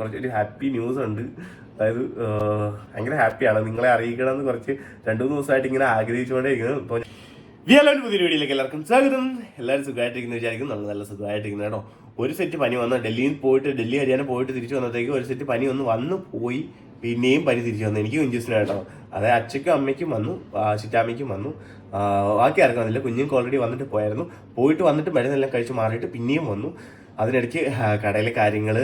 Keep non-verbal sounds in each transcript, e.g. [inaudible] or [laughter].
കുറച്ചൊരു happy news ഉണ്ട്. അതായത് ഭയങ്കര ഹാപ്പിയാണ് നിങ്ങളെ അറിയിക്കണം എന്ന് കുറച്ച് രണ്ടു മൂന്ന് ദിവസമായിട്ട് ഇങ്ങനെ ആഗ്രഹിച്ചുകൊണ്ടേയിരിക്കുന്നു ഇപ്പോൾ പുതിയ വീഡിയോയിലേക്ക് എല്ലാവർക്കും സ്വാഗതം. എല്ലാവരും സുഖമായിട്ടിരിക്കുന്നു വിചാരിക്കും നമ്മൾ നല്ല സുഖമായിട്ടിരിക്കുന്നു കേട്ടോ. ഒരു സെറ്റ് പനി വന്ന്. ഡൽഹിയിൽ പോയിട്ട് ഡൽഹി ഹരിയാന പോയിട്ട് തിരിച്ചു വന്നത്തേക്ക് ഒരു സെറ്റ് പനി ഒന്ന് വന്ന് പോയി. പിന്നെയും പനി തിരിച്ചു വന്നു. എനിക്ക് കുഞ്ചുസിന് കേട്ടോ. അതായത് അച്ഛക്കും അമ്മയ്ക്കും വന്നു. ചിറ്റാമ്മയ്ക്കും വന്നു. ബാക്കി ആർക്കും വന്നില്ല. കുഞ്ഞുങ്ങൾക്ക് ഓൾറെഡി വന്നിട്ട് പോയായിരുന്നു. പോയിട്ട് വന്നിട്ട് മരുന്നെല്ലാം കഴിച്ച് മാറിയിട്ട് പിന്നെയും വന്നു. അതിനിടയ്ക്ക് കടയിലെ കാര്യങ്ങൾ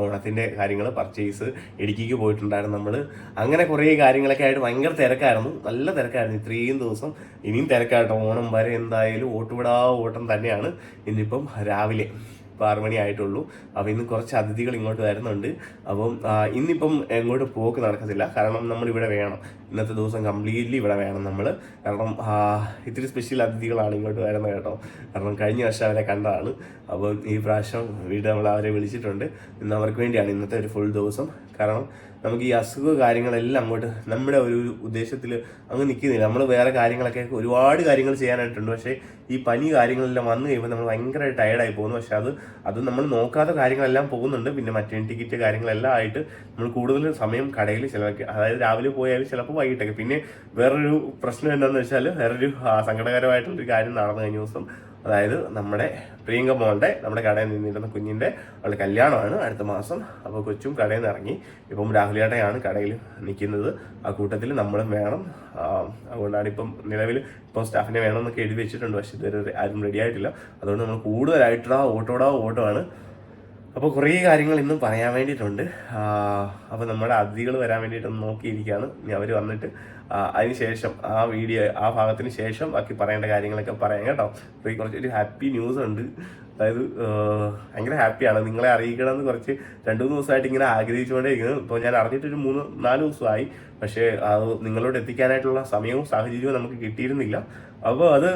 ഓണത്തിന്റെ കാര്യങ്ങൾ പർച്ചേസ് ഇടുക്കിക്ക് പോയിട്ടുണ്ടായിരുന്നു നമ്മൾ അങ്ങനെ കുറേ കാര്യങ്ങളൊക്കെ ആയിട്ട് ഭയങ്കര തിരക്കായിരുന്നു. നല്ല തിരക്കായിരുന്നു ഇത്രയും ദിവസം. ഇനിയും തിരക്കാട്ടോ. ഓണം വരെ എന്തായാലും ഓട്ടുവിടാ ഓട്ടം തന്നെയാണ്. ഇന്നിപ്പം രാവിലെ. ഇപ്പോൾ ആറ് മണി ആയിട്ടുള്ളൂ. അപ്പോൾ ഇന്ന് കുറച്ച് അതിഥികൾ ഇങ്ങോട്ട് വരുന്നുണ്ട്. അപ്പം ഇന്നിപ്പം എങ്ങോട്ട് പോക്ക് നടക്കത്തില്ല. കാരണം നമ്മൾ ഇവിടെ വേണം. ഇന്നത്തെ ദിവസം കംപ്ലീറ്റ്ലി ഇവിടെ വേണം നമ്മൾ കാരണം ഇത്തിരി സ്പെഷ്യൽ അതിഥികളാണ് ഇങ്ങോട്ട് വരുന്നത് കേട്ടോ. കാരണം കഴിഞ്ഞ വർഷം അവരെ കണ്ടതാണ്. അപ്പം ഈ പ്രാവശ്യം വീട് നമ്മൾ അവരെ വിളിച്ചിട്ടുണ്ട്. ഇന്ന് അവർക്ക് വേണ്ടിയാണ് ഇന്നത്തെ ഒരു ഫുൾ ദിവസം. കാരണം നമുക്ക് ഈ അസുഖ കാര്യങ്ങളെല്ലാം അങ്ങോട്ട് നമ്മുടെ ഒരു ഉദ്ദേശത്തിൽ അങ്ങ് നിൽക്കുന്നില്ല നമ്മൾ വേറെ കാര്യങ്ങളൊക്കെ ഒരുപാട് കാര്യങ്ങൾ ചെയ്യാനായിട്ടുണ്ട്. പക്ഷേ ഈ പനി കാര്യങ്ങളെല്ലാം വന്നു കഴിയുമ്പോൾ നമ്മൾ ഭയങ്കര ടയർഡായി പോകുന്നു. പക്ഷെ അത് അത് നമ്മൾ നോക്കാത്ത കാര്യങ്ങളെല്ലാം പോകുന്നുണ്ട്. പിന്നെ മറ്റേ ടിക്കറ്റ് കാര്യങ്ങളെല്ലാം ആയിട്ട് നമ്മൾ കൂടുതൽ സമയം കടയിൽ ചിലവാക്കി. അതായത് രാവിലെ പോയാലും ചിലപ്പോൾ വൈകിട്ടൊക്കെ. പിന്നെ വേറൊരു പ്രശ്നം എന്താണെന്ന് വെച്ചാൽ വേറൊരു സങ്കടകരമായിട്ടുള്ളൊരു കാര്യം നടന്നു കഴിഞ്ഞ ദിവസം അതായത് നമ്മുടെ പ്രിയങ്ക മോളുടെ നമ്മുടെ കടയിൽ നിന്നിരുന്ന കുഞ്ഞിന്റെ അവളുടെ കല്യാണമാണ് അടുത്ത മാസം. അപ്പോൾ കൊച്ചും കടയിൽ നിന്ന് ഇറങ്ങി. ഇപ്പം രാഹുലേട്ടയാണ് കടയിൽ നിൽക്കുന്നത്. ആ കൂട്ടത്തിൽ നമ്മളും വേണം. അതുകൊണ്ടാണ് ഇപ്പം നിലവിൽ ഇപ്പം സ്റ്റാഫിനെ വേണമെന്നൊക്കെ എഴുതി വെച്ചിട്ടുണ്ട്. പക്ഷെ ഇതുവരെ ആരും റെഡി ആയിട്ടില്ല. അതുകൊണ്ട് നമ്മൾ കൂടുതലായിട്ടുള്ള ഓട്ടോടാ ഓട്ടമാണ് അപ്പോൾ കുറേ കാര്യങ്ങൾ ഇന്നും പറയാൻ വേണ്ടിയിട്ടുണ്ട്. അപ്പോൾ നമ്മുടെ അതിഥികൾ വരാൻ വേണ്ടിയിട്ടൊന്ന് നോക്കിയിരിക്കുകയാണ്. ഇനി അവർ വന്നിട്ട് ആ, അതിന് ശേഷം ആ വീഡിയോ ആ ഭാഗത്തിന് ശേഷം ബാക്കി പറയേണ്ട കാര്യങ്ങളൊക്കെ പറയാം കേട്ടോ. അപ്പോൾ കുറച്ചൊരു ഹാപ്പി ന്യൂസ് ഉണ്ട്. അതായത് ഭയങ്കര ഹാപ്പിയാണ് നിങ്ങളെ അറിയിക്കണം എന്ന് കുറച്ച് രണ്ട് മൂന്ന് ദിവസമായിട്ട് ഇങ്ങനെ ആഗ്രഹിച്ചുകൊണ്ടേയിരിക്കുന്നു ഇപ്പോൾ ഞാൻ അറിഞ്ഞിട്ടൊരു മൂന്ന് നാല് ദിവസമായി. പക്ഷേ അത് നിങ്ങളോട് എത്തിക്കാനായിട്ടുള്ള സമയവും സാഹചര്യവും നമുക്ക് കിട്ടിയിരുന്നില്ല. അപ്പോൾ അത്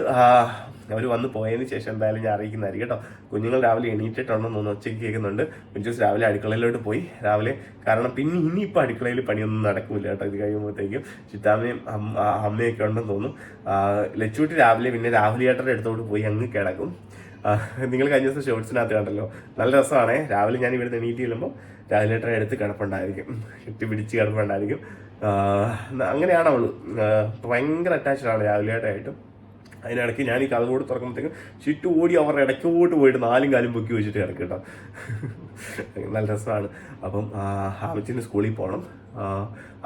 അവർ വന്ന് പോയതിന് ശേഷം എന്തായാലും ഞാൻ അറിയിക്കുന്നതായിരിക്കും കേട്ടോ. കുഞ്ഞുങ്ങൾ രാവിലെ എണീറ്റിട്ടുണ്ടെന്ന് എന്നൊന്ന് ഉച്ചയ്ക്ക് കേൾക്കുന്നുണ്ട്. കുഞ്ചൂസ് രാവിലെ അടുക്കളയിലോട്ട് പോയി. രാവിലെ കാരണം പിന്നെ ഇനിയിപ്പോൾ അടുക്കളയിൽ പണിയൊന്നും നടക്കില്ല കേട്ടോ. ഇത് കഴിയുമ്പോഴത്തേക്കും ചിത്താമ്മയും അമ്മ- അമ്മയൊക്കെ ഉണ്ടെന്ന് തോന്നുന്നു. ആ, ലച്ചൂട്ടി രാവിലെ പിന്നെ രാഹുൽ ചേട്ടന്റെ അടുത്തോട്ട് പോയി അങ്ങ് കിടക്കും. നിങ്ങൾ കഴിഞ്ഞ ദിവസം ഷോർട്സിനകത്ത് കണ്ടല്ലോ. നല്ല രസമാണേ. രാവിലെ ഞാൻ ഇവിടെ എണീറ്റ് ചെല്ലുമ്പോൾ രാവിലെ ഏട്ടൻ എടുത്ത് കിടപ്പുണ്ടായിരിക്കും. ഇട്ട് പിടിച്ച് കിടപ്പുണ്ടായിരിക്കും. അങ്ങനെയാണ് അവൾ. ഭയങ്കര അറ്റാച്ച്ഡാണ് രാവിലെ ഏട്ടായിട്ടും അതിനിടയ്ക്ക് ഞാൻ ഈ കഥ കൂടി തുറക്കുമ്പോഴത്തേക്കും ചുറ്റും ഓടി അവരുടെ ഇടയ്ക്കോട്ട് പോയിട്ട് നാലും കാലും പൊക്കി വെച്ചിട്ട് കിടക്കും കേട്ടോ. നല്ല രസമാണ്. അപ്പം അമിച്ചിന് സ്കൂളിൽ പോകണം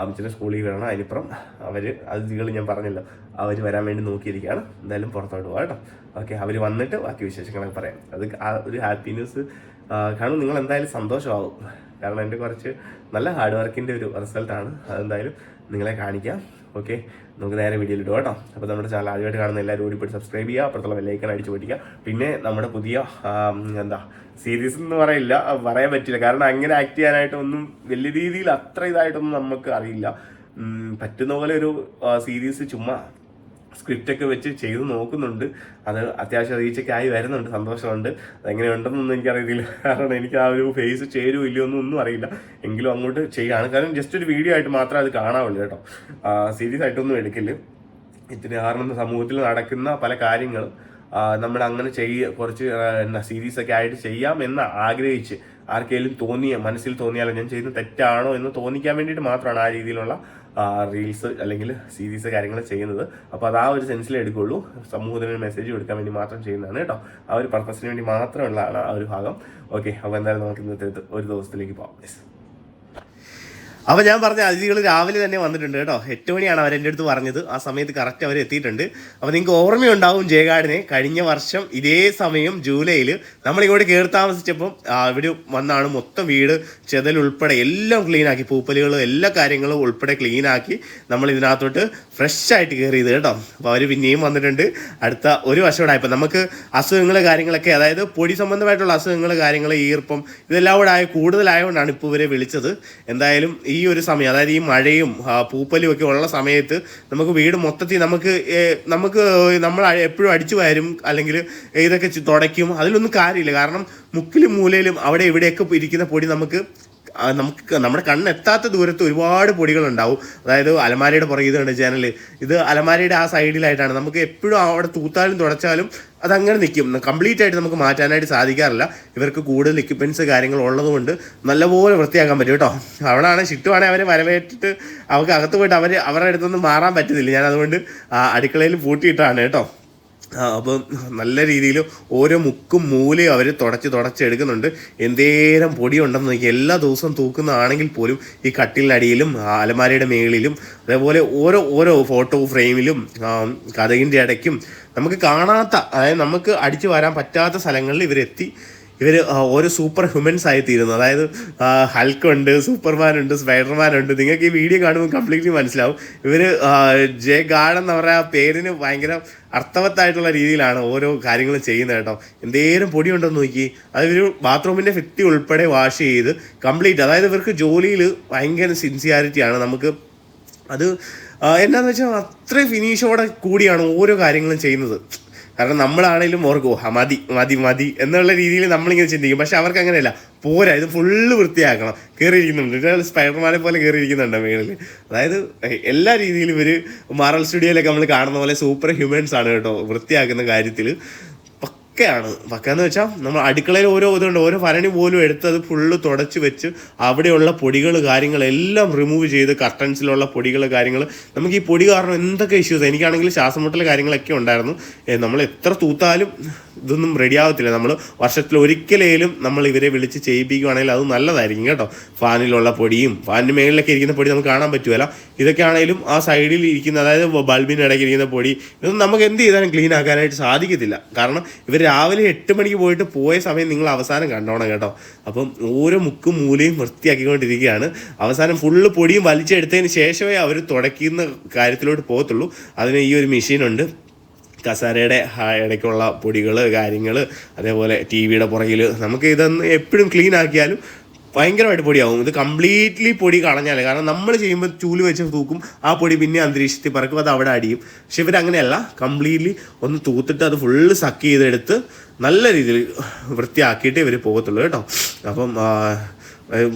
അമിച്ചിന്റെ സ്കൂളിൽ വരണം. അതിനിപ്പുറം അവർ അതിഥികൾ ഞാൻ പറഞ്ഞല്ലോ അവർ വരാൻ വേണ്ടി നോക്കിയിരിക്കുകയാണ്. എന്തായാലും പുറത്തോട്ട് പോകാം കേട്ടോ. ഓക്കെ അവർ വന്നിട്ട് ബാക്കി വിശേഷങ്ങളൊക്കെ പറയാം. അത് ആ ഒരു ഹാപ്പിനെസ് കാരണം നിങ്ങൾ എന്തായാലും സന്തോഷമാകും കാരണം എന്റെ കുറച്ച് നല്ല ഹാർഡ് വർക്കിന്റെ ഒരു റിസൾട്ടാണ്. അതെന്തായാലും നിങ്ങളെ കാണിക്കാം. ഓക്കെ? നമുക്ക് നേരെ വീഡിയോയിൽ ഇടുക കേട്ടോ. അപ്പോൾ നമ്മുടെ ചാനൽ ആദ്യമായിട്ട് കാണുന്ന എല്ലാവരും ഓടി ഓടിപ്പോയി സബ്സ്ക്രൈബ് ചെയ്യുക. അപ്പുറത്തുള്ള വെല്ലൈക്കൻ അടിച്ച് പഠിക്കുക പിന്നെ നമ്മുടെ പുതിയ എന്താ സീരീസ് എന്ന് പറയില്ല. പറയാൻ പറ്റില്ല. കാരണം അങ്ങനെ ആക്ട് ചെയ്യാനായിട്ട് ഒന്നും വലിയ രീതിയിൽ അത്ര ഇതായിട്ടൊന്നും നമുക്ക് അറിയില്ല. പറ്റുന്ന പോലെ ഒരു സീരീസ് ചുമ്മാ സ്ക്രിപ്റ്റ് ഒക്കെ വെച്ച് ചെയ്ത് നോക്കുന്നുണ്ട്. അത് അത്യാവശ്യം റീച്ചൊക്കെ ആയി വരുന്നുണ്ട് സന്തോഷമുണ്ട്. അതെങ്ങനെയുണ്ടെന്നൊന്നും എനിക്കറിയില്ല [laughs] കാരണം എനിക്ക് ആ ഒരു ഫേസ് ചേരുമോ ഇല്ലയോ ഒന്നും ഒന്നും അറിയില്ല. എങ്കിലും അങ്ങോട്ട് ചെയ്യാണ്. കാരണം ജസ്റ്റ് ഒരു വീഡിയോ ആയിട്ട് മാത്രമേ അത് കാണാവുള്ളൂ കേട്ടോ. സീരിയസ് ആയിട്ടൊന്നും എടുക്കില്ല. ഇത്തിരി കാരണം സമൂഹത്തിൽ നടക്കുന്ന പല കാര്യങ്ങളും നമ്മൾ അങ്ങനെ ചെയ്യ കുറച്ച് എന്നാ സീരീസ് ഒക്കെ ആയിട്ട് ചെയ്യാം എന്ന് ആഗ്രഹിച്ച് ആർക്കെങ്കിലും തോന്നിയ മനസ്സിൽ തോന്നിയാലോ ഞാൻ ചെയ്യുന്നത് തെറ്റാണോ എന്ന് തോന്നിക്കാൻ വേണ്ടിയിട്ട് മാത്രമാണ് ആ രീതിയിലുള്ള റീൽസ് അല്ലെങ്കിൽ സീരീസ് കാര്യങ്ങൾ ചെയ്യുന്നത്. അപ്പോൾ അത് ആ ഒരു സെൻസിലേ എടുക്കുള്ളൂ. സമൂഹത്തിന് മെസ്സേജ് കൊടുക്കാൻ വേണ്ടി മാത്രം ചെയ്യുന്നതാണ് കേട്ടോ. ആ ഒരു പർപ്പസിന് വേണ്ടി മാത്രമുള്ളതാണ് ആ ഒരു ഭാഗം. ഓക്കെ അപ്പോൾ എന്തായാലും നമുക്ക് ഇന്നത്തെ ഒരു ദിവസത്തിലേക്ക് പോകാം. അപ്പോൾ ഞാൻ പറഞ്ഞ അതിഥികൾ രാവിലെ തന്നെ വന്നിട്ടുണ്ട് കേട്ടോ. എട്ട് മണിയാണ് അവർ എന്റെ അടുത്ത് പറഞ്ഞത്. ആ സമയത്ത് കറക്റ്റ് അവർ എത്തിയിട്ടുണ്ട്. അപ്പോൾ നിങ്ങൾക്ക് ഓർമ്മയുണ്ടാവും ജയഗാർഡിനെ കഴിഞ്ഞ വർഷം ഇതേ സമയം ജൂലൈയിൽ നമ്മളിങ്ങോട്ട് കയറി താമസിച്ചപ്പം അവിടെ വന്നാണ് മൊത്തം വീട് ചെതൽ ഉൾപ്പെടെ എല്ലാം ക്ലീൻ ആക്കി. പൂപ്പലുകളും എല്ലാ കാര്യങ്ങളും ഉൾപ്പെടെ ക്ലീൻ ആക്കി നമ്മൾ ഇതിനകത്തോട്ട് ഫ്രഷ് ആയിട്ട് കയറിയത് കേട്ടോ. അപ്പോൾ അവർ പിന്നെയും വന്നിട്ടുണ്ട്. അടുത്ത ഒരു വർഷം ആയപ്പോൾ നമുക്ക് അസുഖങ്ങൾ കാര്യങ്ങളൊക്കെ അതായത് പൊടി സംബന്ധമായിട്ടുള്ള അസുഖങ്ങൾ കാര്യങ്ങൾ ഈർപ്പം ഇതെല്ലാം കൂടെ ആയ കൂടുതലായതുകൊണ്ടാണ് ഇപ്പോൾ ഇവരെ വിളിച്ചത്. എന്തായാലും ഈ ഒരു സമയം അതായത് ഈ മഴയും പൂപ്പലും ഒക്കെ ഉള്ള സമയത്ത് നമുക്ക് വീട് മൊത്തത്തിൽ നമുക്ക് നമുക്ക് നമ്മൾ എപ്പോഴും അടിച്ചു വരും അല്ലെങ്കിൽ ഇതൊക്കെ തുടയ്ക്കും. അതിലൊന്നും കാര്യമില്ല. കാരണം മുക്കിലും മൂലയിലും അവിടെ ഇവിടെയൊക്കെ ഇരിക്കുന്ന പൊടി നമുക്ക് നമുക്ക് നമ്മുടെ കണ്ണെത്താത്ത ദൂരത്ത് ഒരുപാട് പൊടികൾ ഉണ്ടാവും അതായത് അലമാരയുടെ പുറകെ ഇതുണ്ട് ജനൽ ഇത് അലമാരയുടെ ആ സൈഡിലായിട്ടാണ് നമുക്ക് എപ്പോഴും അവിടെ തൂത്താലും തുടച്ചാലും അതങ്ങനെ നിൽക്കും. കംപ്ലീറ്റ് ആയിട്ട് നമുക്ക് മാറ്റാനായിട്ട് സാധിക്കാറില്ല. ഇവർക്ക് കൂടുതൽ എക്യുപ്മെന്റ്സ് കാര്യങ്ങൾ ഉള്ളതുകൊണ്ട് നല്ലപോലെ വൃത്തിയാക്കാൻ പറ്റും കേട്ടോ. അവളാണ് ഷിട്ടുവാണെങ്കിൽ അവരെ വരവേറ്റിട്ട് അവർക്ക് അകത്ത് പോയിട്ട് അവർ അവരുടെ അടുത്തൊന്നും മാറാൻ പറ്റുന്നില്ല. ഞാൻ അതുകൊണ്ട് അടുക്കളയിൽ പൂട്ടിയിട്ടാണ് കേട്ടോ. അപ്പം നല്ല രീതിയിൽ ഓരോ മുക്കും മൂലയും അവർ തുടച്ച് തുടച്ചെടുക്കുന്നുണ്ട് എന്തേരം പൊടിയുണ്ടെന്ന് നോക്കി എല്ലാ ദിവസവും തൂക്കുന്നതാണെങ്കിൽ പോലും ഈ കട്ടിലടിയിലും അലമാരയുടെ മേളിലും അതേപോലെ ഓരോ ഓരോ ഫോട്ടോ ഫ്രെയിമിലും കഥകിന്റെ ഇടയ്ക്കും നമുക്ക് കാണാത്ത അതായത് നമുക്ക് അടിച്ചു വരാൻ പറ്റാത്ത സ്ഥലങ്ങളിൽ ഇവരെത്തി ഇവർ ഓരോ സൂപ്പർ ഹ്യൂമൻസ് ആയി തീരുന്നു. അതായത് ഹൽക്ക് ഉണ്ട് സൂപ്പർമാൻ ഉണ്ട് സ്പൈഡർമാൻ ഉണ്ട്. നിങ്ങൾക്ക് ഈ വീഡിയോ കാണുമ്പോൾ കംപ്ലീറ്റ്ലി മനസ്സിലാവും. ഇവർ ജെ ഗാർഡ് എന്ന് പറയുന്ന പേരിന് ഭയങ്കര അർത്ഥവത്തായിട്ടുള്ള രീതിയിലാണ് ഓരോ കാര്യങ്ങളും ചെയ്യുന്നത് കേട്ടോ. എന്തേലും പൊടിയുണ്ടെന്ന് നോക്കി. അതൊരു ബാത്റൂമിന്റെ ഫിറ്റി ഉൾപ്പെടെ വാഷ് ചെയ്ത് കംപ്ലീറ്റ് അതായത് ഇവർക്ക് ജോലിയിൽ ഭയങ്കര സിൻസിയാരിറ്റിയാണ് നമുക്ക്. അത് എന്നാന്ന് വെച്ചാൽ അത്രയും ഫിനിഷോടെ കൂടിയാണ് ഓരോ കാര്യങ്ങളും ചെയ്യുന്നത്. കാരണം നമ്മളാണേലും ഓർക്കും "ഓ, മതി മതി മതി എന്നുള്ള രീതിയിൽ നമ്മളിങ്ങനെ ചിന്തിക്കും. പക്ഷെ അവർക്ക് അങ്ങനെയല്ല പോരാ ഇത് ഫുള്ള് വൃത്തിയാക്കണം. കയറിയിരിക്കുന്നുണ്ട് സ്പൈഡർമാനെ പോലെ കയറിയിരിക്കുന്നുണ്ട് മേളിൽ അതായത് എല്ലാ രീതിയിലും ഇവർ മാറൽ സ്റ്റുഡിയോയിലൊക്കെ നമ്മൾ കാണുന്ന പോലെ സൂപ്പർ ഹ്യൂമൻസ് ആണ് കേട്ടോ വൃത്തിയാക്കുന്ന കാര്യത്തിൽ പക്കയാണ് പക്കാന്ന് വെച്ചാൽ നമ്മൾ അടുക്കളയിൽ ഓരോ ഇതുണ്ട്. ഓരോ ഭരണി പോലും എടുത്ത് അത് ഫുള്ള് തുടച്ച് വെച്ച് അവിടെയുള്ള പൊടികൾ കാര്യങ്ങളെല്ലാം റിമൂവ് ചെയ്ത് കർട്ടൻസിലുള്ള പൊടികൾ കാര്യങ്ങൾ നമുക്ക് ഈ പൊടി കാരണം എന്തൊക്കെ ഇഷ്യൂസ് എനിക്കാണെങ്കിൽ ശ്വാസം മുട്ടൽ കാര്യങ്ങളൊക്കെ ഉണ്ടായിരുന്നു. നമ്മൾ എത്ര തൂത്താലും ഇതൊന്നും റെഡി ആവത്തില്ല. നമ്മൾ വർഷത്തിൽ ഒരിക്കലേലും നമ്മൾ ഇവരെ വിളിച്ച് ചെയ്യിപ്പിക്കുകയാണെങ്കിൽ അത് നല്ലതായിരിക്കും കേട്ടോ. ഫാനിലുള്ള പൊടിയും ഫാനിന് മേളിലൊക്കെ ഇരിക്കുന്ന പൊടി നമുക്ക് കാണാൻ പറ്റുമല്ല ഇതൊക്കെ ആണെങ്കിലും ആ സൈഡിൽ ഇരിക്കുന്ന അതായത് ബൾബിന്റെ ഇടയ്ക്ക് ഇരിക്കുന്ന പൊടി ഇതൊന്നും നമുക്ക് എന്ത് ചെയ്താലും ക്ലീൻ ആക്കാനായിട്ട് സാധിക്കത്തില്ല. കാരണം ഇവർ രാവിലെ എട്ട് മണിക്ക് പോയിട്ട് പോയ സമയം നിങ്ങൾ അവസാനം കണ്ടോണം കേട്ടോ. അപ്പം ഓരോ മുക്കും മൂലയും വൃത്തിയാക്കിക്കൊണ്ടിരിക്കുകയാണ്. അവസാനം ഫുള്ള് പൊടിയും വലിച്ചെടുത്തതിന് ശേഷമേ അവർ തുടയ്ക്കുന്ന കാര്യത്തിലോട്ട് പോകത്തുള്ളൂ. അതിന് ഈ ഒരു മെഷീനുണ്ട് കസാരയുടെ ഇടയ്ക്കുള്ള പൊടികൾ കാര്യങ്ങൾ അതേപോലെ ടി വിയുടെ പുറകിൽ നമുക്ക് ഇതൊന്ന് എപ്പോഴും ക്ലീൻ ആക്കിയാലും ഭയങ്കരമായിട്ട് പൊടിയാവും. ഇത് കംപ്ലീറ്റ്ലി പൊടി കളഞ്ഞാൽ കാരണം നമ്മൾ ചെയ്യുമ്പോൾ ചൂൽ വെച്ച് തൂക്കും ആ പൊടി പിന്നെ അന്തരീക്ഷത്തിൽ പറക്കും അത് അവിടെ അടിയും. പക്ഷെ ഇവരങ്ങനെയല്ല കംപ്ലീറ്റ്ലി ഒന്ന് തൂത്തിട്ട് അത് ഫുള്ള് സക്ക് ചെയ്തെടുത്ത് നല്ല രീതിയിൽ വൃത്തിയാക്കിയിട്ട് ഇവർ പോകത്തുള്ളൂ കേട്ടോ. അപ്പം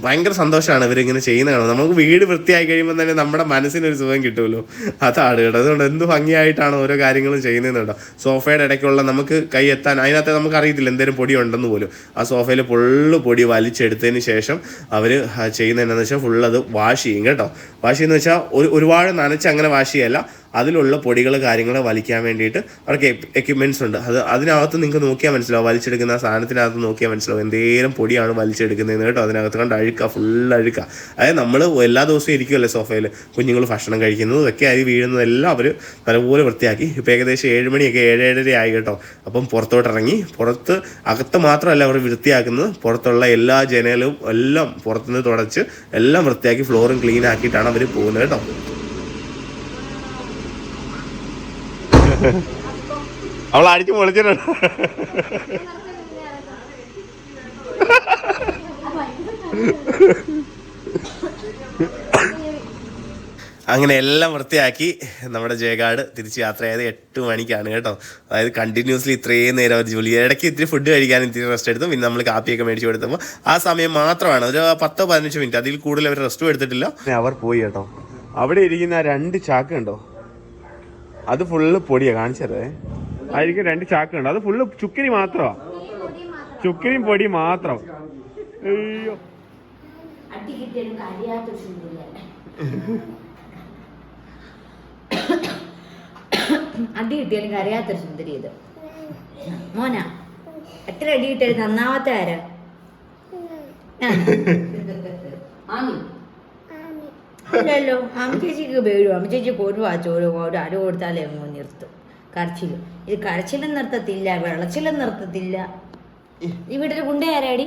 ഭയങ്കര സന്തോഷമാണ് ഇവരിങ്ങനെ ചെയ്യുന്ന കാണുന്നത് നമുക്ക് വീട് വൃത്തിയായി കഴിയുമ്പോൾ തന്നെ നമ്മുടെ മനസ്സിനൊരു സുഖം കിട്ടുമല്ലോ അതാണ് കേട്ടോ. അതുകൊണ്ട് എന്ത് ഭംഗിയായിട്ടാണ് ഓരോ കാര്യങ്ങളും ചെയ്യുന്നത് കേട്ടോ. സോഫയുടെ ഇടയ്ക്കുള്ള നമുക്ക് കൈ എത്താൻ അതിനകത്ത് നമുക്ക് അറിയത്തില്ല എന്തേലും പൊടി ഉണ്ടെന്ന് പോലും. ആ സോഫയിൽ ഫുള്ള് പൊടി വലിച്ചെടുത്തതിന് ശേഷം അവർ ചെയ്യുന്നത് എന്താണെന്ന് വെച്ചാൽ ഫുള്ള് അത് വാഷ് ചെയ്യും കേട്ടോ. വാഷ് ചെയ്യുന്ന വെച്ചാൽ ഒരു ഒരുപാട് നനച്ച് അങ്ങനെ വാഷ് ചെയ്യല്ല. അതിലുള്ള പൊടികൾ കാര്യങ്ങൾ വലിക്കാൻ വേണ്ടിയിട്ട് അവർക്ക് എക്യുപ്മെന്റ്സ് ഉണ്ട്. അത് അതിനകത്ത് നിങ്ങൾക്ക് നോക്കിയാൽ മനസ്സിലാവും. വലിച്ചെടുക്കുന്ന സാധനത്തിനകത്ത് നോക്കിയാൽ മനസ്സിലാവും. എന്തേലും പൊടിയാണ് വലിച്ചെടുക്കുന്നതെന്ന് കേട്ടോ അതിനകത്ത്. കണ്ട്? അഴുക്ക ഫുൾ അഴുക്ക. അതായത് നമ്മൾ എല്ലാ ദിവസവും ഇരിക്കുമല്ലേ സോഫയിൽ? കുഞ്ഞുങ്ങൾ ഭക്ഷണം കഴിക്കുന്നതും ഒക്കെ ആയി വീഴുന്നതെല്ലാം അവർ നല്ലപോലെ വൃത്തിയാക്കി. ഇപ്പോൾ ഏകദേശം ഏഴ് മണിയൊക്കെ ഏഴ് ഏഴര ആയി കേട്ടോ. അപ്പം പുറത്തോട്ട് ഇറങ്ങി പുറത്ത് അകത്ത് മാത്രമല്ല അവർ വൃത്തിയാക്കുന്നത് പുറത്തുള്ള എല്ലാ ജനലും എല്ലാം പുറത്തുനിന്ന് തുടച്ച് എല്ലാം വൃത്തിയാക്കി ഫ്ലോറും ക്ലീൻ ആക്കിയിട്ടാണ് അവർ പോകുന്നത് കേട്ടോ. അവൾ അടിച്ചു പൊളിച്ചിട്ടുണ്ട്. അങ്ങനെ എല്ലാം വൃത്തിയാക്കി നമ്മുടെ ജയകാട് തിരിച്ച് യാത്ര ചെയ്ത് എട്ട് മണിക്കാണ് കേട്ടോ. അതായത് കണ്ടിന്യൂസ്ലി ഇത്രയും നേരം അവർ ജോലി. ഇടയ്ക്ക് ഇത്തിരി ഫുഡ് കഴിക്കാൻ ഇത്തിരി റെസ്റ്റ് എടുത്തു. പിന്നെ നമ്മൾ കാപ്പിയൊക്കെ മേടിച്ചു കൊടുത്തപ്പോൾ ആ സമയം മാത്രമാണ്. ഒരു പത്തോ പതിനഞ്ച് മിനിറ്റ് അതിൽ കൂടുതൽ അവർ റെസ്റ്റും എടുത്തിട്ടില്ല. അവർ പോയി കേട്ടോ. അവിടെ ഇരിക്കുന്ന രണ്ട് ചാക്ക് ഉണ്ടോ അത് ഫുള്ള് പൊടിയാ കാണിച്ചതേ. അതിലേക്ക് രണ്ട് ചാക്കുണ്ട് അത് ഫുള്ള് ചുക്കിനി മാത്രമാ ചുക്കിനിയും പൊടി മാത്രം. അയ്യോ. അടി കിട്ടിയാലും കരയാത്തൊരു സുന്ദരി ഇത്? മോന എത്ര അടി കിട്ടിയാലും നന്നാവാത്ത ആരാ? അല്ലല്ലോ അമ്മച്ചേച്ചിക്ക് ചേച്ചിക്ക് പേടും ആമി ചേച്ചിക്ക് ഒരു വാച്ചോരോ ഒരു അര കൊടുത്താലേ അങ്ങ് നിർത്തും. കരച്ചിലും. ഇത് കരച്ചിലും നിർത്തത്തില്ല വിളച്ചിലും നിർത്തത്തില്ല. ഈ വീട്ടിൽ ഗുണ്ട ആരാടി?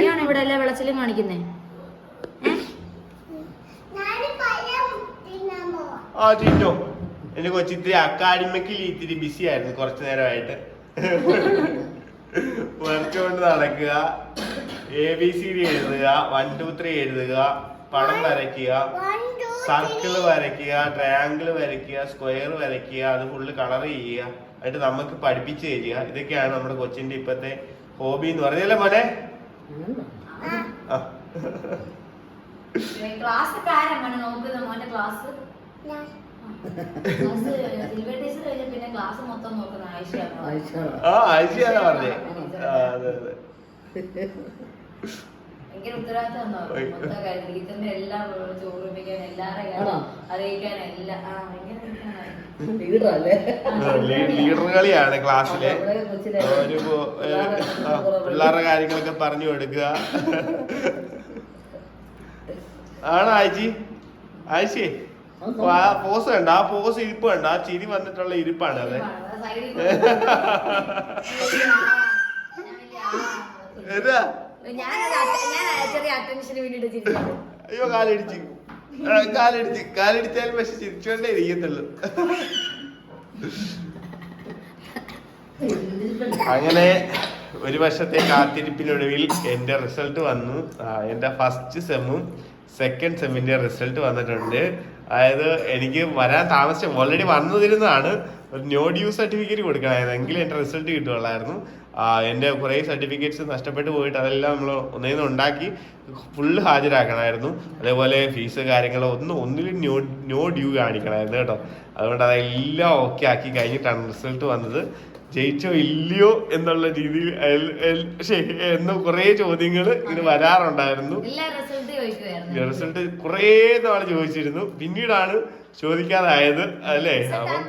നീയാണ് ഇവിടെ എല്ലാ വിളച്ചിലും കാണിക്കുന്നേ? ആ ചിറ്റോ എന്റെ കൊച്ചിത്തിരി അക്കാഡമിക്കലി ഇത്തിരി ബിസി ആയിരുന്നു കുറച്ചു നേരമായിട്ട്. വരച്ചുകൊണ്ട് നടക്കുക. എ ബി സി ഡി എഴുതുക. വൺ ടു ത്രീ എഴുതുക. പടം വരയ്ക്കുക സർക്കിൾ വരയ്ക്കുക ട്രയാങ്കിൾ വരയ്ക്കുക സ്ക്വയർ വരയ്ക്കുക അത് ഫുള്ള് കളർ ചെയ്യുക അതായിട്ട് നമുക്ക് പഠിപ്പിച്ച് തരിക. ഇതൊക്കെയാണ് നമ്മുടെ കൊച്ചിന്റെ ഇപ്പത്തെ ഹോബി എന്ന് പറഞ്ഞല്ലേ മോനെ? ആ. ആഴ്ചയാണ് പറഞ്ഞേ അതെ അതെ. [laughs] ഭയങ്കര ഉത്തരവാദിത്തം മൊത്തം കാര്യം. ടീച്ചറിന്റെ എല്ലാം ചോറിപ്പിക്കാൻ എല്ലാവരുടെ കാര്യം അറിയിക്കാൻ എല്ലാം ആ ഭയങ്കര ലീഡർ കളിയാണ് ക്ലാസ്സിലെ. പിള്ളേരുടെ കാര്യങ്ങളൊക്കെ പറഞ്ഞു കൊടുക്കുക. ആണോ ആയിച്ചി? ആയിച്ചി? പോസ് കണ്ട ആ പോസ് ഇരിപ്പ് കണ്ട ആ ചിരി വന്നിട്ടുള്ള ഇരിപ്പാണ് അതെ. സൈഡിൽ [laughs] അയ്യോ കാലടിച്ച്. കാലടിച്ച്. കാലടിച്ചാലും പക്ഷെ ചിരിച്ചോണ്ടേ ഇരിക്കത്തുള്ളൂ. അങ്ങനെ ഒരു വർഷത്തെ കാത്തിരിപ്പിനൊടുവിൽ എന്റെ റിസൾട്ട് വന്നു. എന്റെ ഫസ്റ്റ് സെമ്മും സെക്കൻഡ് സെമ്മിന്റെ റിസൾട്ട് വന്നിട്ടുണ്ട്. അതായത് എനിക്ക് വരാൻ താമസിച്ച ഓൾറെഡി വന്നിരുന്നതാണ്. ഒരു നോ ഡ്യൂ സർട്ടിഫിക്കറ്റ് കൊടുക്കണമായിരുന്നു. എങ്കിലും എന്റെ റിസൾട്ട് കിട്ടുകയുള്ളായിരുന്നു. എന്റെ കുറേ സർട്ടിഫിക്കറ്റ്സ് നഷ്ടപ്പെട്ടു പോയിട്ട് അതെല്ലാം നമ്മൾ ഒന്നേന്ന് ഉണ്ടാക്കി ഫുള്ള് ഹാജരാക്കണമായിരുന്നു. അതേപോലെ ഫീസ് കാര്യങ്ങൾ ഒന്നും ഒന്നിലും ന്യൂ നോ ഡ്യൂ കാണിക്കണമായിരുന്നു കേട്ടോ. അതുകൊണ്ട് അതെല്ലാം ഓക്കെ ആക്കി കഴിഞ്ഞിട്ടാണ് റിസൾട്ട് വന്നത്. ജയിച്ചോ ഇല്ലയോ എന്നുള്ള രീതിയിൽ എന്ന കുറേ ചോദ്യങ്ങൾ ഇങ്ങനെ വരാറുണ്ടായിരുന്നു. റിസൾട്ട് കുറേ നാൾ ചോദിച്ചിരുന്നു. പിന്നീടാണ് ചോദിക്കാതായത് അല്ലേ? അപ്പം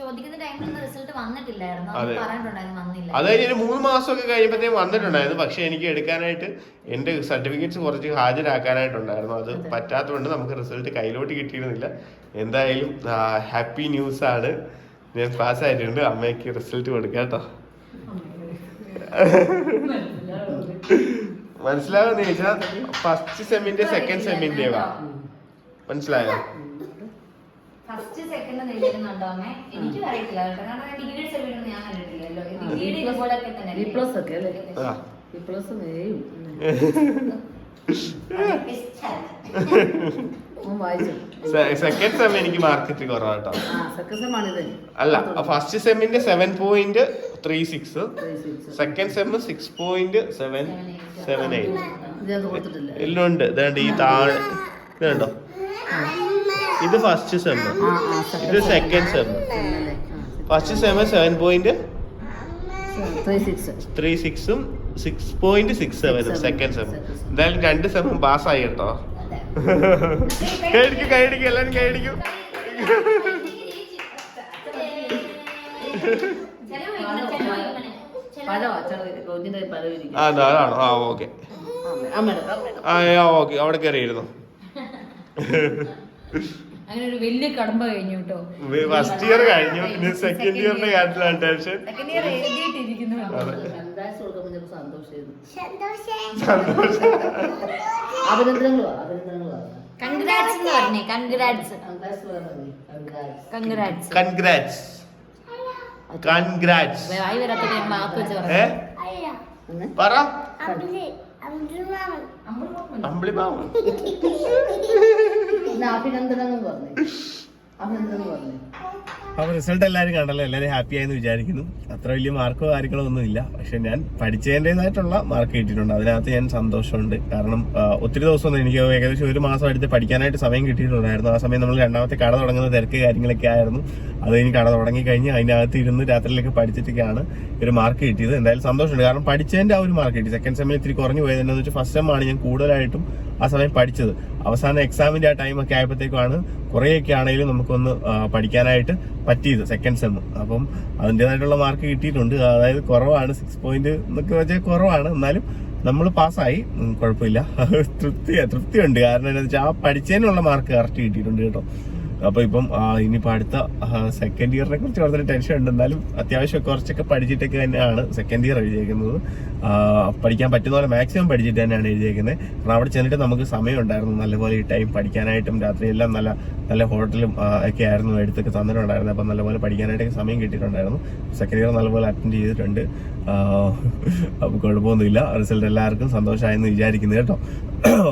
ചോദിക്കുന്ന ടൈമിൽ റിസൾട്ട് വന്നിട്ടില്ലായിരുന്നു. അതെ. അത് പറഞ്ഞിട്ടുണ്ടായിരുന്നു വന്നില്ല. അത് കഴിഞ്ഞ് ഒരു മൂന്ന് മാസമൊക്കെ കഴിയുമ്പോഴത്തേക്കും വന്നിട്ടുണ്ടായിരുന്നു. പക്ഷെ എനിക്ക് എടുക്കാനായിട്ട് എന്റെ സർട്ടിഫിക്കറ്റ്സ് കുറച്ച് ഹാജരാക്കാനായിട്ടുണ്ടായിരുന്നു. അത് പറ്റാത്തതുകൊണ്ട് നമുക്ക് റിസൾട്ട് കയ്യിലോട്ട് കിട്ടിയിരുന്നില്ല. എന്തായാലും ഹാപ്പി ന്യൂസ് ആണ്. ഞാൻ പാസ് ആയിട്ടുണ്ട് അമ്മയ്ക്ക് റിസൾട്ട് കൊടുക്കാം കേട്ടോ. മനസ്സിലാവുന്ന ചോദിച്ചാൽ [laughs] ഫസ്റ്റ് സെമ്മിന്റെ സെക്കൻഡ് സെമ്മിന്റെ മനസ്സിലായോ? ഫസ്റ്റ് സെക്കൻഡ് നേടിയിരുന്നുണ്ടോ അമ്മേ. എനിക്ക് അറിയത്തില്ല കേട്ടോ. കാരണം ഡിഗ്രി സെമിനർ ഞാൻ കണ്ടിട്ടില്ലല്ലോ ഇതുപോലൊക്കെ തന്നെ ബി പ്ലസ് ഒക്കെ അല്ലേ? ബി പ്ലസ് സെക്കൻഡ് സെം എനിക്ക് മാർക്ക് ഇത്തിരി കുറവാട്ടോ. അല്ല first സെമ്മിന്റെ seven point three six. Second sem six point seven seven eight എല്ലാം ഉണ്ട് ഇതാണ്ട് ഈ താഴെ ഇതുണ്ടോ? ഇത് ഫസ്റ്റ് സെം ഇത് second sem first sem seven point three six സിക്സും പോയിന്റ് സിക്സ് സെവനും സെക്കൻഡ് സെം എന്തായാലും രണ്ട് സെമ്മും പാസ്സായി കേട്ടോ. കൈയടിക്കും കൈയടിക്കും കൈയടിക്കും. അതാണോ? ആ ഓക്കെ. അമ്മയുടെ അമ്മയുടെ. ആ ഓക്കെ. അവിടെ കയറിയിരുന്നു. [laughs] അങ്ങനെ ഒരു വലിയ കടമ്പ കഴിഞ്ഞു കേട്ടോ. ഫസ്റ്റ് ഇയർ കഴിഞ്ഞു. പിന്നെ സെക്കൻഡ് ഇയറിന്റെ കാര്യത്തിലാണ് ടെൻഷൻ സെക്കൻഡ് ഇയർ എഴുതിയിട്ടിരിക്കുന്നു. പറ അഭിനന്ദനങ്ങൾ [laughs] അപ്പൊ റിസൾട്ട് എല്ലാവരും കണ്ടല്ലോ എല്ലാവരും ഹാപ്പി ആയെന്ന് വിചാരിക്കുന്നു. അത്ര വലിയ മാർക്കോ കാര്യങ്ങളോ ഒന്നും ഇല്ല. പക്ഷെ ഞാൻ പഠിച്ചതിന്റെതായിട്ടുള്ള മാർക്ക് കിട്ടിയിട്ടുണ്ട്. അതിനകത്ത് ഞാൻ സന്തോഷമുണ്ട്. കാരണം ഒത്തിരി ദിവസമൊന്നും എനിക്ക് ഏകദേശം ഒരു മാസം അടുത്ത് പഠിക്കാനായിട്ട് സമയം കിട്ടിയിട്ടുണ്ടായിരുന്നു. ആ സമയം നമ്മൾ രണ്ടാമത്തെ കട തുടങ്ങുന്ന തിരക്ക് കാര്യങ്ങളൊക്കെ ആയിരുന്നു. അത് കഴിഞ്ഞ് കട തുടങ്ങി കഴിഞ്ഞ് അതിനകത്ത് ഇരുന്ന് രാത്രിയിലൊക്കെ പഠിച്ചിട്ടൊക്കെയാണ് ഒരു മാർക്ക് കിട്ടിയത്. എന്തായാലും സന്തോഷമുണ്ട്. കാരണം പഠിച്ചതിന്റെ ആ ഒരു മാർക്ക് കിട്ടി. സെക്കൻഡ് സെമ്മിൽ ഇത്തിരി കുറഞ്ഞു പോയത് എന്താണെന്ന് വെച്ചാൽ ഫസ്റ്റ് സെമ്മാണ് ഞാൻ കൂടുതലായിട്ടും ആ സമയം പഠിച്ചത്. അവസാന എക്സാമിന്റെ ആ ടൈമൊക്കെ ആയപ്പോഴത്തേക്കാണ് കുറേയൊക്കെ ആണെങ്കിലും നമുക്കൊന്ന് പഠിക്കാനായിട്ട് പറ്റിയത് സെക്കൻഡ് സെം അപ്പം അതിന്റെതായിട്ടുള്ള മാർക്ക് കിട്ടിയിട്ടുണ്ട്. അതായത് കുറവാണ് സിക്സ് പോയിന്റ് എന്നൊക്കെ വെച്ചാൽ കുറവാണ്. എന്നാലും നമ്മൾ പാസ്സായി. കുഴപ്പമില്ല. [laughs] തൃപ്തി തൃപ്തിയുണ്ട്. കാരണം എന്താണെന്ന് വെച്ചാൽ ആ പഠിച്ചതിനുള്ള മാർക്ക് കറക്റ്റ് കിട്ടിയിട്ടുണ്ട് കേട്ടോ. അപ്പൊ ഇപ്പം ഇനിയിപ്പോ അടുത്ത സെക്കൻഡ് ഇയറിനെ കുറിച്ച് വളരെ ടെൻഷൻ ഉണ്ട്. എന്നാലും അത്യാവശ്യം കുറച്ചൊക്കെ പഠിച്ചിട്ടൊക്കെ തന്നെയാണ് സെക്കൻഡ് ഇയർ എഴുതിയേക്കുന്നത്. പഠിക്കാൻ പറ്റുന്ന പോലെ മാക്സിമം പഠിച്ചിട്ട് തന്നെയാണ് എഴുതിയേക്കുന്നത്. കാരണം അവിടെ ചെന്നിട്ട് നമുക്ക് സമയം ഉണ്ടായിരുന്നു നല്ലപോലെ ഈ ടൈം പഠിക്കാനായിട്ടും രാത്രി എല്ലാം നല്ല നല്ല ഹോട്ടലും ഒക്കെ ആയിരുന്നു. എടുത്തൊക്കെ തന്നിട്ടുണ്ടായിരുന്നു. അപ്പം നല്ലപോലെ പഠിക്കാനായിട്ടൊക്കെ സമയം കിട്ടിയിട്ടുണ്ടായിരുന്നു. സെക്കൻഡ് ഇയർ നല്ലപോലെ അറ്റൻഡ് ചെയ്തിട്ടുണ്ട്. അപ്പം കുഴപ്പമൊന്നുമില്ല. റിസൾട്ട് എല്ലാവർക്കും സന്തോഷമായെന്ന് വിചാരിക്കുന്നു കേട്ടോ.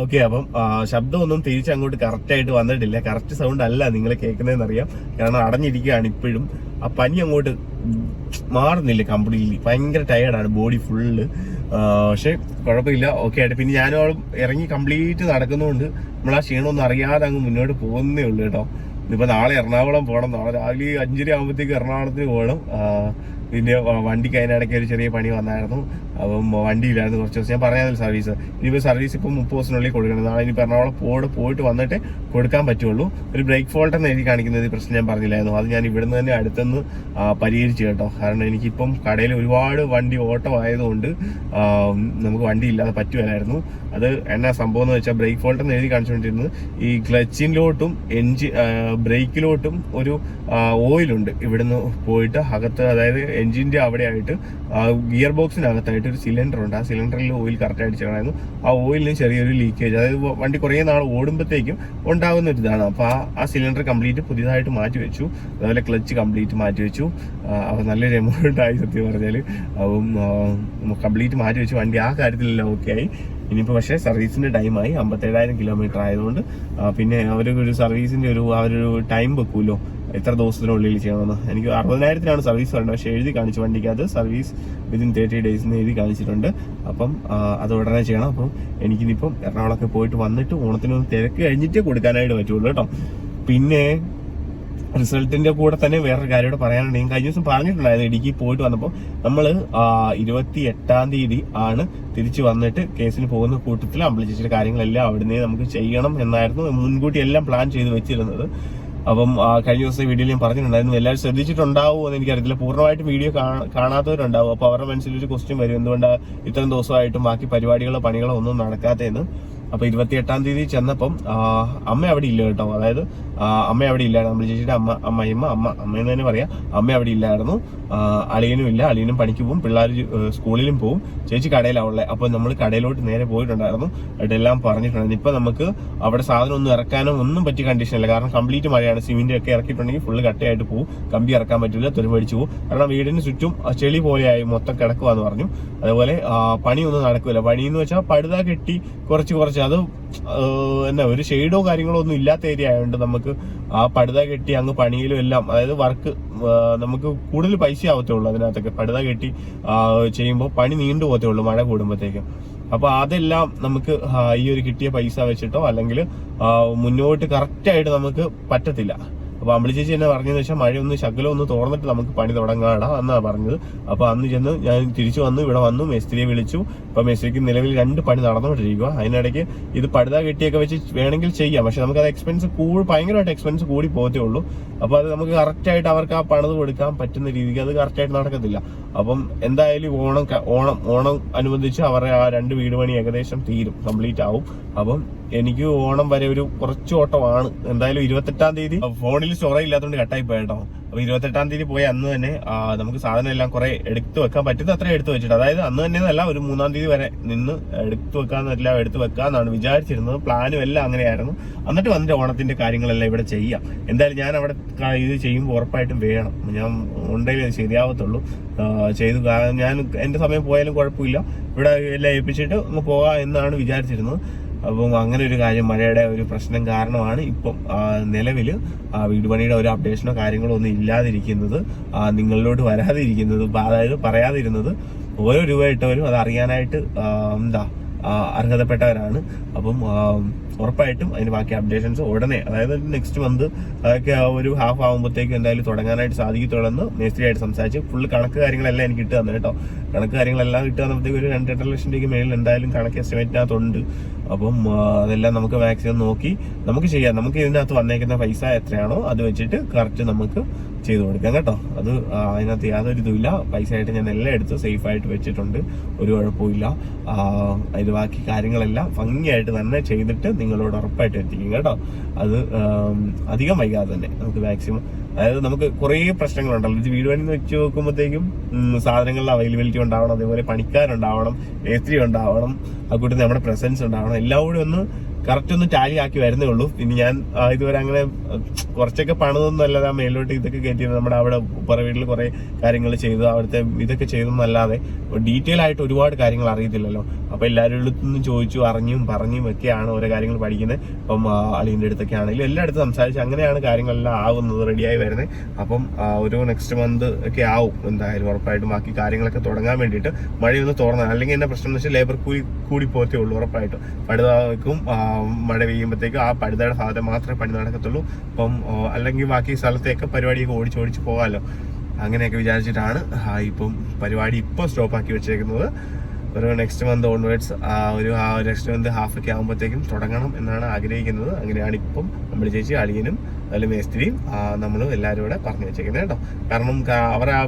ഓക്കെ അപ്പം ശബ്ദമൊന്നും തിരിച്ച് അങ്ങോട്ട് കറക്റ്റ് ആയിട്ട് വന്നിട്ടില്ല. കറക്റ്റ് സൗണ്ട് അല്ല നിങ്ങൾ കേൾക്കുന്നതെന്ന് അറിയാം കാരണം അടഞ്ഞിരിക്കുകയാണ് ഇപ്പോഴും. ആ പനി അങ്ങോട്ട് മാറുന്നില്ല കംപ്ലീറ്റ്ലി ഭയങ്കര ടയേർഡാണ് ബോഡി ഫുള്ള് പക്ഷെ കുഴപ്പമില്ല. ഓക്കെ ആയിട്ട് പിന്നെ ഞാനും ഇറങ്ങി കംപ്ലീറ്റ് നടക്കുന്നതുകൊണ്ട് നമ്മൾ ആ ക്ഷീണമൊന്നും അറിയാതെ അങ്ങ് മുന്നോട്ട് പോകുന്നേ ഉള്ളൂ കേട്ടോ. ഇപ്പൊ നാളെ എറണാകുളം പോകണം നാളെ രാവിലെ അഞ്ചര ആകുമ്പോഴത്തേക്ക് എറണാകുളത്തിന് പോകണം. പിന്നെ വണ്ടിക്ക് അതിനിടയ്ക്ക് ഒരു ചെറിയ പണി വന്നായിരുന്നു. അപ്പം വണ്ടിയില്ലായിരുന്നു കുറച്ച് ദിവസം. ഞാൻ പറഞ്ഞാൽ സർവീസ് ഇനിയിപ്പോൾ സർവീസ് ഇപ്പം മുപ്പത് ദിവസത്തിനുള്ളിൽ കൊടുക്കണം. നാളെ ഇനി എറണാകുളം പോട് പോയിട്ട് വന്നിട്ട് കൊടുക്കാൻ പറ്റുള്ളൂ. ഒരു ബ്രേക്ക് ഫോൾട്ട് എന്ന് എനിക്ക് കാണിക്കുന്നത് ഈ പ്രശ്നം ഞാൻ പറഞ്ഞില്ലായിരുന്നു. അത് ഞാൻ ഇവിടുന്ന് തന്നെ അടുത്തുനിന്ന് പരിഹരിച്ചു കേട്ടോ. കാരണം എനിക്കിപ്പം കടയിൽ ഒരുപാട് വണ്ടി ഓട്ടോ ആയതുകൊണ്ട് നമുക്ക് വണ്ടി ഇല്ലാതെ പറ്റുമായിരുന്നു അത് എന്നാ സംഭവം എന്ന് വെച്ചാൽ ബ്രേക്ക് ഫോൾട്ട് എന്ന് എഴുതി കാണിച്ചുകൊണ്ടിരുന്നത് ഈ ക്ലച്ചിലോട്ടും എൻജിൻ ബ്രേക്കിലോട്ടും ഒരു ഓയിലുണ്ട് ഇവിടുന്ന് പോയിട്ട് അകത്ത് അതായത് എൻജിന്റെ അവിടെയായിട്ട് ഗിയർ ബോക്സിനകത്തായിട്ട് ഒരു സിലിണ്ടർ ഉണ്ട്. ആ സിലിണ്ടറിൽ ഓയിൽ കറക്റ്റ് ആയിട്ട് ചെയ്യണമായിരുന്നു ആ ഓയിലിന് ചെറിയൊരു ലീക്കേജ് അതായത് വണ്ടി കുറേ നാൾ ഓടുമ്പോഴത്തേക്കും ഉണ്ടാകുന്ന ഒരു ഇതാണ്. അപ്പോൾ ആ ആ സിലിണ്ടർ കംപ്ലീറ്റ് പുതിയതായിട്ട് മാറ്റി വെച്ചു. അതുപോലെ ക്ലച്ച് കംപ്ലീറ്റ് മാറ്റി വെച്ചു. അപ്പോൾ നല്ലൊരു എമൗണ്ട് ആയി സത്യം പറഞ്ഞാൽ അപ്പം കംപ്ലീറ്റ് മാറ്റി വെച്ചു. വണ്ടി ആ കാര്യത്തിലെല്ലാം ഓക്കെ ആയി. ഇനിയിപ്പോൾ പക്ഷേ സർവീസിന്റെ ടൈമായി അമ്പത്തേഴായിരം കിലോമീറ്റർ ആയതുകൊണ്ട് പിന്നെ അവർ ഒരു സർവീസിന്റെ ഒരു അവരൊരു ടൈം വെക്കുമല്ലോ എത്ര ദിവസത്തിനുള്ളിൽ ചെയ്യണമെന്ന്. എനിക്ക് അറുപതിനായിരത്തിനാണ് സർവീസ് വേണ്ടത്. പക്ഷേ എഴുതി കാണിച്ചു വണ്ടിക്കകത്ത് സർവീസ് വിതിൻ തേർട്ടി ഡേയ്സ് എന്ന് എഴുതി കാണിച്ചിട്ടുണ്ട്. അപ്പം അത് ഉടനെ ചെയ്യണം. അപ്പം എനിക്കിനിപ്പം എറണാകുളമൊക്കെ പോയിട്ട് വന്നിട്ട് ഓണത്തിനൊന്ന് തിരക്ക് കഴിഞ്ഞിട്ടേ കൊടുക്കാനായിട്ട് പറ്റുള്ളൂ കേട്ടോ. പിന്നെ റിസൾട്ടിന്റെ കൂടെ തന്നെ വേറൊരു കാര്യം കൂടെ പറയാനുണ്ട്. ഞാൻ കഴിഞ്ഞ ദിവസം പറഞ്ഞിട്ടുണ്ടായിരുന്നു ഇടുക്കി പോയിട്ട് വന്നപ്പോൾ നമ്മൾ ഇരുപത്തി എട്ടാം തീയതി ആണ് തിരിച്ചു വന്നിട്ട് കേസിന് പോകുന്ന കൂട്ടത്തിൽ അമ്പലിച്ചിട്ട് കാര്യങ്ങളെല്ലാം അവിടുന്ന് നമുക്ക് ചെയ്യണം എന്നായിരുന്നു മുൻകൂട്ടി എല്ലാം പ്ലാൻ ചെയ്ത് വെച്ചിരുന്നത്. അപ്പം കഴിഞ്ഞ ദിവസം വീഡിയോയിൽ ഞാൻ പറഞ്ഞിട്ടുണ്ടായിരുന്നു എല്ലാവരും ശ്രദ്ധിച്ചിട്ടുണ്ടാവുമോ എന്ന് എനിക്കറിയത്തില്ല. പൂർണമായിട്ട് വീഡിയോ കാണാത്തവരുണ്ടാവും. അപ്പോൾ അവരുടെ മനസ്സിലൊരു ക്വസ്റ്റ്യൻ വരും. എന്തുകൊണ്ടാണ് ഇത്രയും ദിവസമായിട്ടും ബാക്കി പരിപാടികളോ പണികളോ ഒന്നും നടക്കാത്തതെന്ന്. അപ്പൊ ഇരുപത്തി എട്ടാം തീയതി ചെന്നപ്പം അമ്മ അവിടെ ഇല്ല കേട്ടോ. അതായത് അമ്മ അവിടെ ഇല്ലായിരുന്നു നമ്മൾ ചേച്ചിയുടെ അമ്മ അമ്മയമ്മ അമ്മ അമ്മയെന്ന് തന്നെ പറയാം. അമ്മ അവിടെ ഇല്ലായിരുന്നു. അളിയനും ഇല്ല. അളിയനും പണിക്ക് പോകും. പിള്ളേർ സ്കൂളിലും പോകും. ചേച്ചി കടയിലാവുള്ള. അപ്പൊ നമ്മൾ കടയിലോട്ട് നേരെ പോയിട്ടുണ്ടായിരുന്നു. അതെല്ലാം പറഞ്ഞിട്ടുണ്ടായിരുന്നു ഇപ്പൊ നമുക്ക് അവിടെ സാധനം ഒന്നും ഇറക്കാനോ ഒന്നും പറ്റിയ കണ്ടീഷൻ അല്ല കാരണം കംപ്ലീറ്റ് മഴയാണ്. സിമെന്റ് ഒക്കെ ഇറക്കിയിട്ടുണ്ടെങ്കിൽ ഫുള്ള് കട്ടയായിട്ട് പോകും കമ്പി ഇറക്കാൻ പറ്റില്ല. തെരുമടിച്ചു പോകും കാരണം വീടിന് ചുറ്റും ചെളി പോലെയായി മൊത്തം കിടക്കുവാന്ന് പറഞ്ഞു. അതുപോലെ പണിയൊന്നും നടക്കില്ല പണി എന്ന് വെച്ചാൽ പഴുത കെട്ടി കുറച്ച് കുറച്ച് അത് ആ, എന്നാ ഒരു ഷെയ്ഡോ കാര്യങ്ങളോ ഒന്നും ഇല്ലാത്ത ഏരിയ ആയതുകൊണ്ട് നമുക്ക് ആ പടുത കെട്ടി അങ്ങ് പണിയിലും എല്ലാം അതായത് വർക്ക് നമുക്ക് കൂടുതൽ പൈസ ആവത്തേ ഉള്ളൂ അതിനകത്തൊക്കെ. പടുത കെട്ടി ചെയ്യുമ്പോൾ പണി നീണ്ടു പോകത്തേ ഉള്ളൂ മഴ കൂടുമ്പോഴത്തേക്കും. അപ്പോൾ അതെല്ലാം നമുക്ക് ഈ ഒരു കിട്ടിയ പൈസ വെച്ചിട്ടോ അല്ലെങ്കിൽ മുന്നോട്ട് കറക്റ്റായിട്ട് നമുക്ക് പറ്റത്തില്ല. അപ്പൊ അമ്പിളി ചേച്ചി എന്നെ പറഞ്ഞതെന്ന് വെച്ചാൽ മഴ ഒന്ന് ശകലം ഒന്ന് തോർന്നിട്ട് നമുക്ക് പണി തുടങ്ങാടാ എന്നാ പറഞ്ഞത്. അപ്പൊ അന്ന് ചെന്ന് ഞാൻ തിരിച്ചു വന്നു ഇവിടെ വന്നു മേസ്ത്രിയെ വിളിച്ചു. അപ്പോൾ മേസ്ത്രിക്ക് നിലവിൽ രണ്ട് പണി നടന്നുകൊണ്ടിരിക്കുക അതിനിടയ്ക്ക് ഇത് പടുത കെട്ടിയൊക്കെ വെച്ച് വേണമെങ്കിൽ ചെയ്യാം. പക്ഷെ നമുക്ക് അത് എക്സ്പെൻസ് കൂടി ഭയങ്കരമായിട്ട് എക്സ്പെൻസ് കൂടി പോകത്തേ ഉള്ളൂ. അപ്പൊ അത് നമുക്ക് കറക്റ്റ് ആയിട്ട് അവർക്ക് ആ പണിത് കൊടുക്കാൻ പറ്റുന്ന രീതിക്ക് അത് കറക്റ്റ് ആയിട്ട് നടക്കത്തില്ല. അപ്പം എന്തായാലും ഓണം ഓണം ഓണം അനുബന്ധിച്ച് അവരുടെ ആ രണ്ട് വീട് പണി ഏകദേശം തീരും കംപ്ലീറ്റ് ആവും. അപ്പം എനിക്ക് ഓണം വരെ ഒരു കുറച്ച് ഓട്ടമാണ്. എന്തായാലും ഇരുപത്തെട്ടാം തീയതി ഫോണിൽ സ്റ്റോറേജ് ഇല്ലാത്തതുകൊണ്ട് കട്ടായി പോയിട്ടോ അപ്പൊ ഇരുപത്തെട്ടാം തീയതി പോയി അന്ന് തന്നെ നമുക്ക് സാധനം എല്ലാം കുറെ എടുത്തു വെക്കാൻ പറ്റുന്ന അത്ര എടുത്തു വെച്ചിട്ട്. അതായത് അന്ന് തന്നെ അല്ല ഒരു മൂന്നാം തീയതി വരെ നിന്ന് എടുത്തു വെക്കാന്നെല്ലാം എടുത്തു വെക്കാന്നാണ് വിചാരിച്ചിരുന്നത്. പ്ലാനും എല്ലാം അങ്ങനെയായിരുന്നു. എന്നിട്ട് വന്നിട്ട് ഓണത്തിന്റെ കാര്യങ്ങളെല്ലാം ഇവിടെ ചെയ്യാം. എന്തായാലും ഞാൻ അവിടെ ഇത് ചെയ്യുമ്പോൾ ഉറപ്പായിട്ടും വേണം. ഞാൻ ഉണ്ടെങ്കിൽ അത് ശരിയാവത്തുള്ളൂ. ചെയ്തു ഞാൻ എന്റെ സമയം പോയാലും കുഴപ്പമില്ല. ഇവിടെ എല്ലാം ഏൽപ്പിച്ചിട്ട് അങ്ങ് പോകാം എന്നാണ് വിചാരിച്ചിരുന്നത്. അപ്പം അങ്ങനെ ഒരു കാര്യം മഴയുടെ ഒരു പ്രശ്നം കാരണമാണ് ഇപ്പം നിലവിൽ വീട് പണിയുടെ ഒരു അപ്ഡേഷനോ കാര്യങ്ങളോ ഒന്നും ഇല്ലാതിരിക്കുന്നത് നിങ്ങളിലോട്ട് വരാതിരിക്കുന്നത് അതായത് പറയാതിരുന്നത് ഓരോ രൂപ ഇട്ടവരും അത് അറിയാനായിട്ട് എന്താ അർഹതപ്പെട്ടവരാണ്. അപ്പം ഉറപ്പായിട്ടും അതിന് ബാക്കി അപ്ഡേഷൻസ് ഉടനെ അതായത് നെക്സ്റ്റ് മന്ത് അതൊക്കെ ആ ഒരു ഹാഫ് ആകുമ്പോഴത്തേക്കും എന്തായാലും തുടങ്ങാനായിട്ട് സാധിക്കത്തുള്ളെന്ന് മേസ്ത്രിയായിട്ട് സംസാരിച്ച് ഫുള്ള് കണക്ക് കാര്യങ്ങളെല്ലാം എനിക്ക് കിട്ടുക തന്നെ കേട്ടോ. കണക്ക് കാര്യങ്ങളെല്ലാം കിട്ടുക തന്നപ്പോഴത്തേക്ക് ഒരു രണ്ട് രണ്ടര ലക്ഷം രൂപയ്ക്ക് മേളിൽ എന്തായാലും കണക്ക് എസ്റ്റിമേറ്റിനകത്തുണ്ട് അപ്പം അതെല്ലാം നമുക്ക് മാക്സിമം നോക്കി നമുക്ക് ചെയ്യാം. നമുക്ക് ഇതിനകത്ത് വന്നേക്കുന്ന പൈസ എത്രയാണോ അത് വെച്ചിട്ട് കറക്റ്റ് നമുക്ക് ചെയ്തു കൊടുക്കാം കേട്ടോ. അത് അതിനകത്ത് യാതൊരു ഇതുമില്ല. പൈസ ആയിട്ട് ഞാൻ എല്ലാം എടുത്ത് സേഫ് ആയിട്ട് വെച്ചിട്ടുണ്ട്. ഒരു കുഴപ്പമില്ല അതിന് ബാക്കി കാര്യങ്ങളെല്ലാം ഭംഗിയായിട്ട് തന്നെ ചെയ്തിട്ട് നിങ്ങളോട് ഉറപ്പായിട്ട് എത്തിക്കും കേട്ടോ. അത് അധികം വൈകാതെ തന്നെ നമുക്ക് മാക്സിമം അതായത് നമുക്ക് കുറേ പ്രശ്നങ്ങളുണ്ടല്ലോ. ഇത് വീട് പണി വെച്ച് നോക്കുമ്പോഴത്തേക്കും സാധനങ്ങളുടെ അവൈലബിലിറ്റി ഉണ്ടാവണം അതേപോലെ പണിക്കാരുണ്ടാവണം മേസ്ത്രി ഉണ്ടാവണം ആ നമ്മുടെ പ്രസൻസ് ഉണ്ടാവണം എല്ലാം കൂടി ഒന്ന് കറക്റ്റ് ഒന്ന് ടാലി ആക്കി വരുന്നേ ഉള്ളൂ. പിന്നെ ഞാൻ ഇതുവരെ അങ്ങനെ കുറച്ചൊക്കെ പണിതൊന്നും അല്ലാതെ ആ മേലോട്ട് ഇതൊക്കെ കയറ്റിയത്. നമ്മുടെ അവിടെ പുറ വീട്ടിൽ കുറെ കാര്യങ്ങൾ ചെയ്തു അവിടുത്തെ ഇതൊക്കെ ചെയ്തെന്നല്ലാതെ ഡീറ്റെയിൽ ആയിട്ട് ഒരുപാട് കാര്യങ്ങൾ അറിയത്തില്ലല്ലോ. അപ്പൊ എല്ലാവരുടെ ചോദിച്ചു അറിഞ്ഞും പറഞ്ഞും ഒക്കെയാണ് ഓരോ കാര്യങ്ങൾ പഠിക്കുന്നത്. അപ്പം ആ, അളിയന്റെ അടുത്തൊക്കെ ആണെങ്കിലും എല്ലായിടത്തും സംസാരിച്ച് അങ്ങനെയാണ് കാര്യങ്ങളെല്ലാം ആവുന്നത് റെഡിയായി വരുന്നത്. അപ്പം ഒരു നെക്സ്റ്റ് മന്ത് ഒക്കെ ആവും എന്തായാലും ഉറപ്പായിട്ടും ബാക്കി കാര്യങ്ങളൊക്കെ തുടങ്ങാൻ വേണ്ടിയിട്ട്. മഴയൊന്ന് തുറന്നാൽ അല്ലെങ്കിൽ എന്റെ പ്രശ്നം എന്ന് വെച്ചാൽ ലേബർ കൂലി കൂടി പോത്തേ ഉള്ളൂ ഉറപ്പായിട്ടും. പടുതാക്കും മഴ പെയ്യുമ്പോഴത്തേക്കും ആ പടുതയുടെ ഭാഗത്തെ മാത്രമേ പണി നടക്കത്തുള്ളൂ. അപ്പം അല്ലെങ്കിൽ ബാക്കി സ്ഥലത്തേക്ക് പരിപാടിയൊക്കെ ഓടിച്ചോടിച്ച് പോകാമല്ലോ അങ്ങനെയൊക്കെ വിചാരിച്ചിട്ടാണ് ഇപ്പം പരിപാടി ഇപ്പോൾ സ്റ്റോപ്പാക്കി വെച്ചേക്കുന്നത്. ഒരു നെക്സ്റ്റ് മന്ത് ഓൺവേർഡ്സ് ആ ഒരു ആ ഒരു നെക്സ്റ്റ് മന്ത് ഹാഫ് ഒക്കെ ആകുമ്പോഴത്തേക്കും തുടങ്ങണം എന്നാണ് ആഗ്രഹിക്കുന്നത്. അങ്ങനെയാണ് ഇപ്പം നമ്മുടെ ചേച്ചി അളിയനും അതിൽ മേസ്ത്രിയും നമ്മൾ എല്ലാവരും കൂടെ പറഞ്ഞു വെച്ചേക്കുന്നത് കേട്ടോ. കാരണം അവർ ആ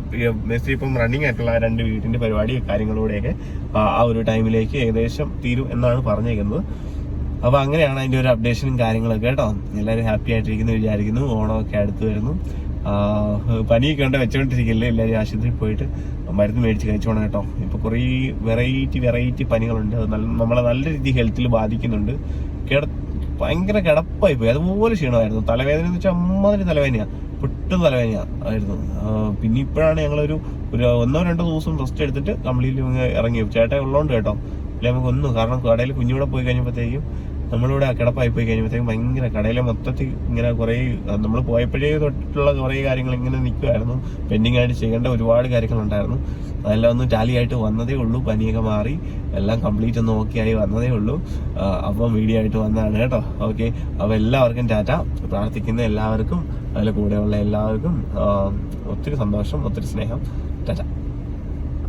മേസ്ത്രി ഇപ്പം റണ്ണിങ് ആയിട്ടുള്ള രണ്ട് വീടിന്റെ പരിപാടി കാര്യങ്ങളൂടെയൊക്കെ ആ ഒരു ടൈമിലേക്ക് ഏകദേശം തീരും എന്നാണ് പറഞ്ഞേക്കുന്നത്. അപ്പൊ അങ്ങനെയാണ് അതിന്റെ ഒരു അപ്ഡേഷനും കാര്യങ്ങളൊക്കെ കേട്ടോ. എല്ലാവരും ഹാപ്പി ആയിട്ടിരിക്കുന്നു വിചാരിക്കുന്നു. ഓണമൊക്കെ അടുത്ത് വരുന്നു. പനി പനിയൊക്കെ ഉണ്ട് വെച്ചുകൊണ്ടിരിക്കില്ലേ എല്ലാവരും ആശുപത്രിയിൽ പോയിട്ട്. മരുന്ന് മേടിച്ച് കഴിച്ചോണം കേട്ടോ. ഇപ്പൊ കുറേ വെറൈറ്റി വെറൈറ്റി പനികളുണ്ട്. അത് നല്ല നമ്മളെ നല്ല രീതിയിൽ ഹെൽത്തിൽ ബാധിക്കുന്നുണ്ട്. കിട ഭയങ്കര കിടപ്പായി പോയി. അതുപോലെ ക്ഷീണമായിരുന്നു. തലവേദന എന്ന് വെച്ചാൽ അമ്മാതിരി തലവേദനയാ. പൊട്ടും തലവേദനയാ ആയിരുന്നു. പിന്നെ ഇപ്പോഴാണ് ഞങ്ങളൊരു ഒരു ഒന്നോ രണ്ടോ ദിവസം റെസ്റ്റ് എടുത്തിട്ട് കംപ്ലീറ്റ്ലി ഇറങ്ങി. ചേട്ടാ ഉള്ളതുകൊണ്ട് കേട്ടോ. അല്ലെ നമുക്കൊന്നും കാരണം കടയിൽ കുഞ്ഞൂടെ പോയി കഴിഞ്ഞപ്പോഴത്തേക്കും നമ്മളിവിടെ കിടപ്പായി പോയി കഴിഞ്ഞപ്പോഴത്തേക്കും ഭയങ്കര കടയിലെ മൊത്തത്തിൽ ഇങ്ങനെ കുറേ നമ്മൾ പോയപ്പോഴേ തൊട്ടുള്ള കുറേ കാര്യങ്ങൾ ഇങ്ങനെ നിൽക്കുമായിരുന്നു പെൻഡിങ് ആയിട്ട് ചെയ്യേണ്ട ഒരുപാട് കാര്യങ്ങളുണ്ടായിരുന്നു. അതെല്ലാം ഒന്ന് ടാലി ആയിട്ട് വന്നതേ ഉള്ളൂ. പനിയൊക്കെ മാറി എല്ലാം കംപ്ലീറ്റ് ഒന്ന് ഓക്കെ ആയി വന്നതേ ഉള്ളൂ. അപ്പം വീഡിയോ ആയിട്ട് വന്നതാണ് കേട്ടോ. ഓക്കെ അപ്പോൾ എല്ലാവർക്കും ടാറ്റ. പ്രാർത്ഥിക്കുന്ന എല്ലാവർക്കും അതിൽ കൂടെയുള്ള എല്ലാവർക്കും ഒത്തിരി സന്തോഷം ഒത്തിരി സ്നേഹം. ടാറ്റ.